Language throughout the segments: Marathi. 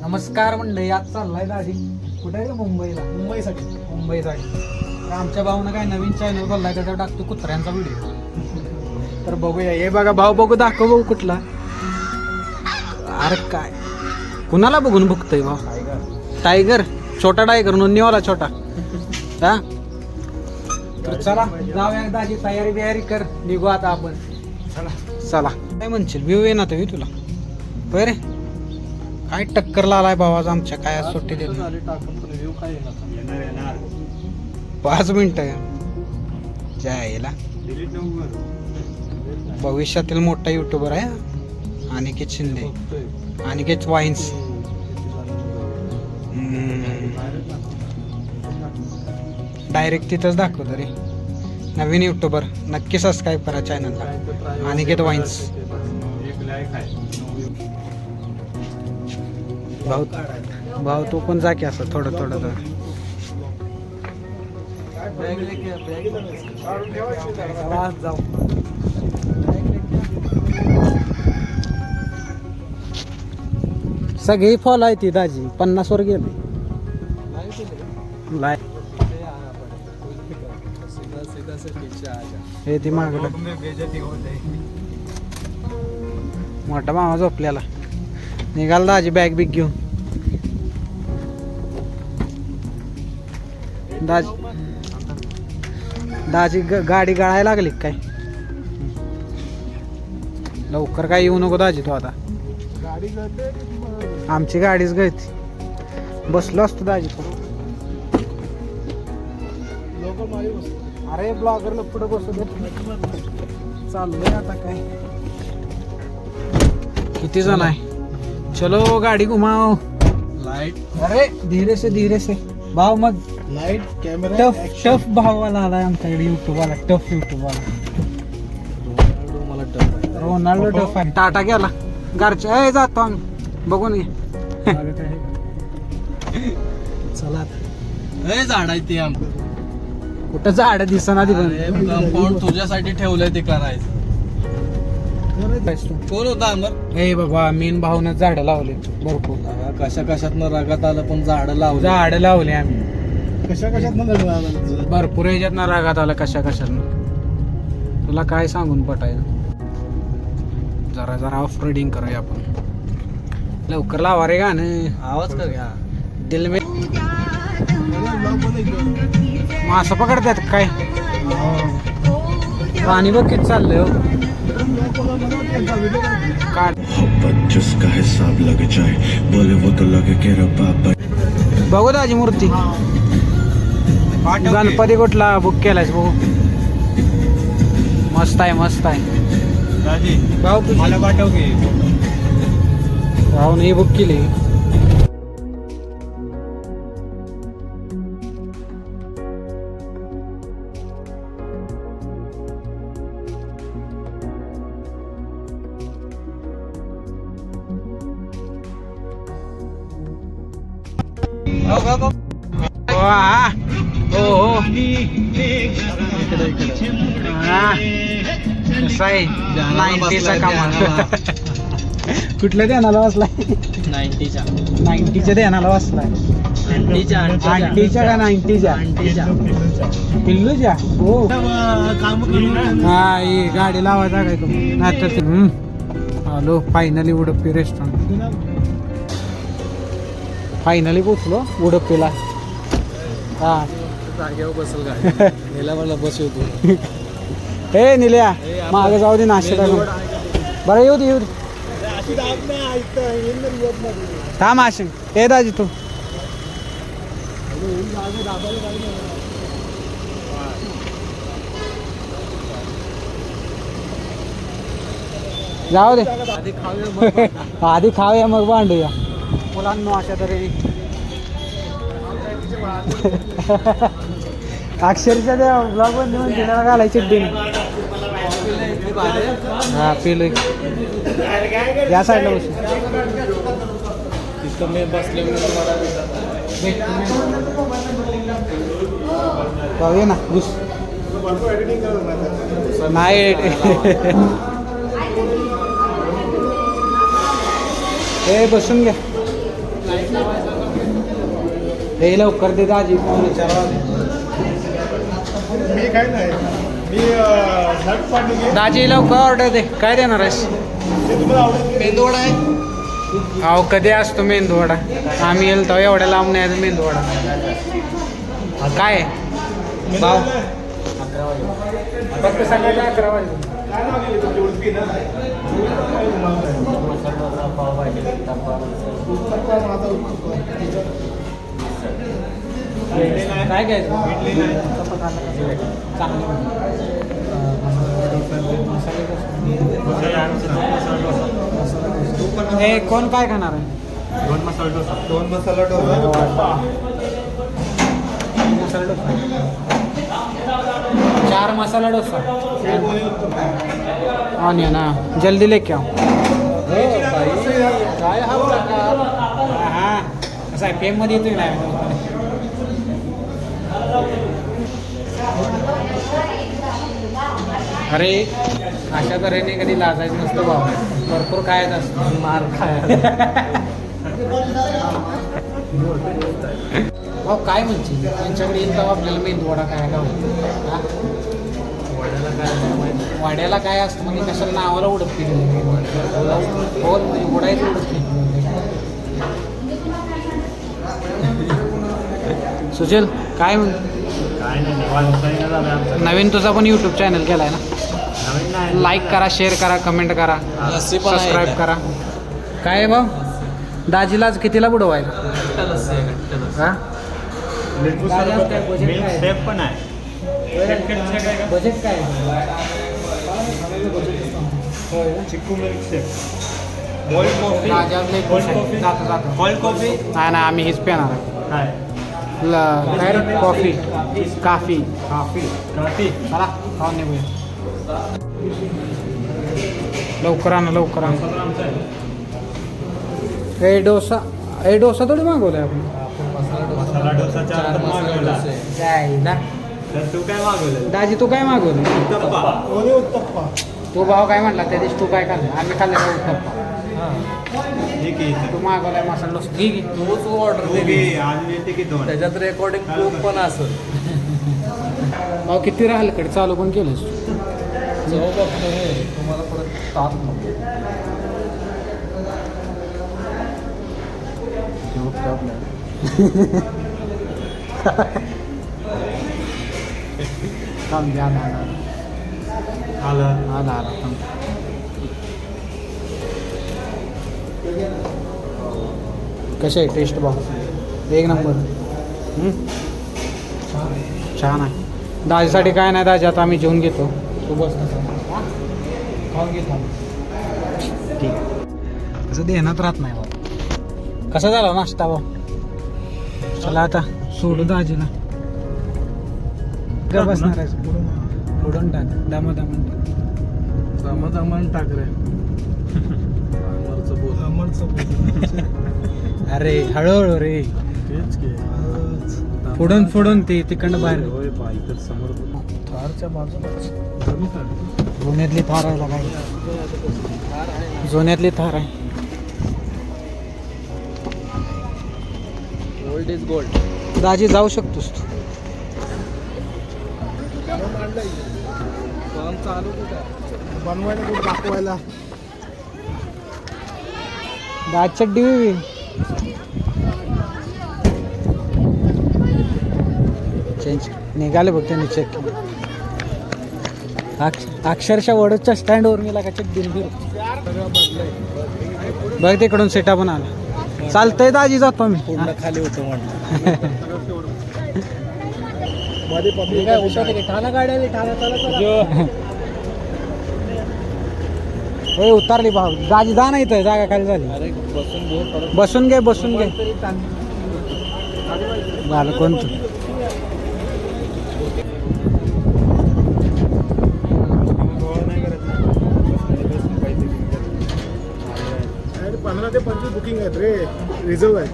नमस्कार मंडळी आज चाललाय दाजी. कुठे आहे रे मुंबईला? मुंबईसाठी. मुंबईसाठी. तर आमच्या भाऊनं काय नवीन चॅनल चाललाय त्याच्यावर टाकतो कुत्र्यांचा व्हिडिओ तर बघूया. हे बघा भाऊ बघू दाखव भाऊ कुठला. अरे काय? कुणाला बघून बघतोय भाऊ? टायगर. छोटा टायगर नोंदणीवाला छोटा. हा? तर चला जाऊया दाजी तयारी बियारी कर. निघू आता आपण. चला. काय म्हणशील? व्ह्यू ये ना तुम्ही तुला. बरे काय टक्करला आलाय भाऊ आज आमच्या? काय आज सुट्टी दिली? पाच मिनिट जायला भविष्यातील मोठा युट्यूबर आहे हा. अनिकेत शिंदे. अनिकेत वाईन्स. डायरेक्ट तिथंच दाखवतो रे. नवीन युट्यूबर नक्की सबस्क्राईब करा चॅनलला अनिकेत वाईन्स. भाऊ भाऊ तू पण जा की असं थोडं थोडं थोडं. जाऊ सगळी फॉल आहे ती दाजी पन्नास वर गेली. लाय. हे ती मागलं मोठा मामा झोपल्याला निघाल दाजी बॅग बिग घेऊन. दाजी दाजी ग- गाडी गळायला लागली काय? लवकर काय येऊ नको दाजी तू आता. गाडी आमची गाडीच गळती. बसलो असतो दाजी तू अरे ब्लॉगरला पुढे बसू दे. चाललंय आता काय. किती जण आहे? चलो गाडी घुमाव लाइट अरे धीरे से धीरे से भाव मग। लाइट कॅमेरा टफ टफ भावाला आलाय आमच्याकडे युट्यूब वाला टफ युट्यूब वाला रोनाल्डो टफ आहे. टाटा गेला घरच्या ए जातो आम्ही बघून घे. चला ए झाड आहे ते कुठं झाड दिसना कंपाऊंड तुझ्यासाठी ठेवलंय ते करायचं. कोण होता अमर ए बाबा मेन भाऊन झाड लावले. भरपूर. कशा कशात रगात आलं पण झाड लावलं. झाड लावले आम्ही. कशा कशात भरपूर ह्याच्यात ना रागात आला कशा कशात तुला काय सांगून पटायचं? जरा जरा ऑफ रोडिंग करूया आपण. लवकर लावा रे गाणं. आवाज कर घ्या? दिल में मासं पकडतात काय? पाणी बघ किती चाललंय हो. बघू दाजी मूर्ती. गणपती कुठला बुक केलायस बघू. मस्त आहे मस्त आहे. भाऊ भाऊ नाही बुक केली. कसं आहे? नाईन्टीचा कामाला. कुठल्या ध्यानाला वाचलाय नाईन्टीच्या नाईन्टीच्या ध्यानाला वाचलाय आंटीच्या का नाईन्टीच्या? पिल्लूच्या? हो. काम करून हा गाडी लावायचा काय तुम्ही नाही तर ते- हम्म. आलो फायनली उडप्पी रेस्टॉरंट फायनली पोचलो उडप्पीला. हा. जागेवर बसल गाडी. मला बसवतो हे निल्या मागे जाऊ दे नाश्ता बरं येऊ दे येऊ दे. थांब आशिंग हे दाजी तू. जाऊ दे. आधी खाऊया मग भांडूया. मुलांना अशा तरी अक्षरशः त्या ब्लॉगमध्ये म्हणून तिला घालायची दिन हा पिलोय या साईडला बसू. तिथं मी बसले ना घुस. नाही ए बसून घ्या हे लवकर दे दाजी. कोण विचारावा मी काय नाही. मी पाणी दाजी लवकर ऑर्डर दे. काय देणार आहेस? तुम्हाला मेंदूवडा आहे. अहो कधी असतो मेंदूवडा? आम्ही येईल तेव्हा एवढ्या लांब नाही आहे मेंदूवडा. काय? भाव? फक्त सकाळी अकरा वाजले. काय ना काय चांगलं. हे कोण काय खाणार आहे? दोन मसाला डोसा. दोन मसाला डोसा. चार मसाला डोसा. ऑनियन हाँ. जल्दी लेके आओ. काय हा? हा कसं आहे? फेममध्ये येतोय नाही अरे अशा तऱ्हेने कधी लाजायचं नसतं भाऊ. भरपूर खायचं असतं. मार खायला. भाऊ काय म्हणते? त्यांच्याकडे येईल तेव्हा आपल्याला मेंदू वडा खायला. होतो हा? वाड्याला काय असतं म्हणजे कशाला नावाला उडत नाही हो म्हणजे उडायचं नाही सुशील काय म्हण काय नाही नवीन तुझा पण यूट्यूब चॅनल केलाय ना? लाईक करा शेअर करा कमेंट करा सबस्क्राईब. करा. काय आहे भाऊ? दाजीला कितीला बुडवायला? हा? पण आहे? बजेट काय कोल्ड कॉफी नाही नाही आम्ही हेच पिणार आहे. काय? Coffee coffee. काफी. कॉफी. चला खाऊन निघूया. लवकर आणा लवकर आणा. हे डोसा हे डोसा थोडी मागवलाय आपण. मसाला डोसा चार चार तर मसाला मागवला. डोसे. आहे. जायला तर तू काय मागवलं दाजी तू काय मागवलं उत्तप्पा. तू भाऊ काय म्हणला? त्या दिवशी तू काय खाल्लं? आम्ही खाल्लं का उत्तप्पा तू. मागवलाय मसाला डोसा. तूच ऑर्डर तू घे आज येते की दोन. त्याच्यात रेकॉर्डिंग प्रूफ पण असेल. भाऊ किती राहिलं कडे? चालू पण केलंस बघतो हे तुम्हाला परत ताप नको द्या आलं आला थांब कसे आहे? टेस्ट भाऊ एक नंबर छान आहे. दाजीसाठी काय नाही दाजी आता आम्ही जेवून घेतो. तू बस खाऊन घे थांब. ठीक देण्यात राहत नाही भाऊ कसा झाला नाश्ता भाऊ? चला आता सोडू दाजीला. बसणार आहे टाक. दामा रे. अरे हळूहळू रे. तेच की. फोडून फोडून ते तिकडनं बाहेर. बा समोर थारच्या बाजूला. जुन्यातली थार आहे काय जुन्यातली थार आहे. गोल्ड इज गोल्ड दाजी जाऊ शकतोस तू. बनवायला दाखवायला? चेंज निघाले बघ त्यांनी चेक अक्षरशः वडोदच्या स्टँडवर मी लागा चड्डी फिर बघ तिकडून सेटा पण आला चालतंय दाजी जातो मी. खाली होतं होय उतारली भाऊ. दाजी जा नाही इथं. जागा खाली झाली. बसून घे बसून घे बसून घे. झालं कोणतं? ते पंचवीस बुकिंग आहेत रे. रिझर्व आहेत.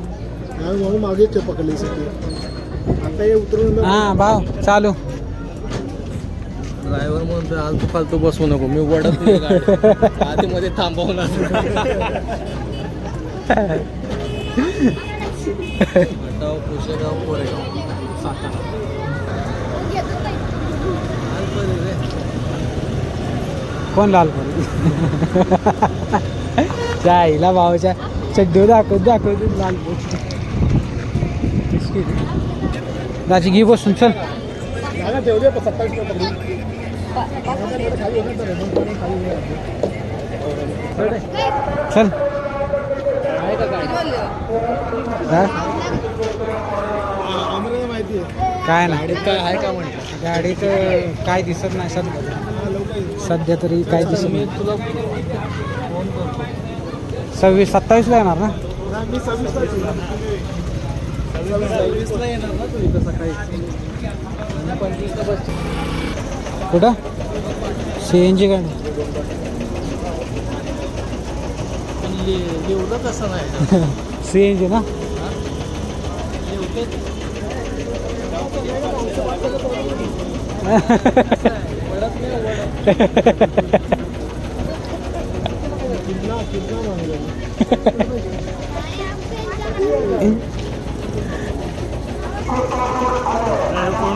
आणि म्हणून मागेच पकडली सगळी. आता हे उतरून हा भाऊ चालू. ड्रायव्हर म्हणतो आलतू फालतू बसवू नको. मी वडत नाही गाडी. आधी मध्ये थांबवणार गटाव पुशेगाव कोरेगाव. सातारा लालपरी रे त्या आईला भावाच्या चड्डू दाखवत दाखवत लाल दाची घे बसून चल. चल. काय ना काय नाही. गाडीत काय दिसत नाही सध्या. सध्या तरी काय दिसत नाही. तुला फोन करतो सव्वीस सत्तावीसला येणार ना? मी सव्वीस सव्वीसला येणार ना तू इथं सकाळी पंचवीसला बस कुठं? सी एन जी गाडी पण लिवलं कसं नाही सी एन जी ना?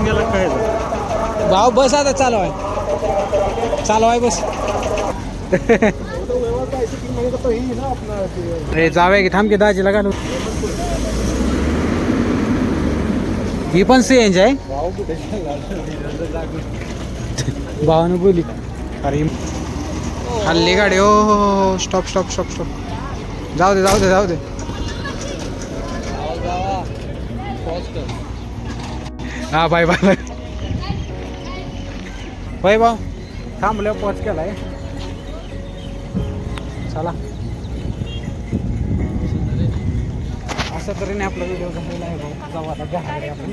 गेला काय भाऊ बस आता चालू आहे. चालू आहे बस. अरे जाऊया की थांब की दाजीला घालू ही पण सी एन जी आहे? भाव भावानं बोली अरे हल्ली गाडी हो हो स्टॉप स्टॉप स्टॉप स्टॉप जाऊ दे जाऊ दे जाऊ दे. हा बाय बाय बाय. बाय भाऊ. थांबल्यावर पॉच केलाय. चला. असं तरी नाही आपला व्हिडिओ झालेला आहे भाऊ. जाऊ आता घराकडे आपण.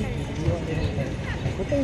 कुठे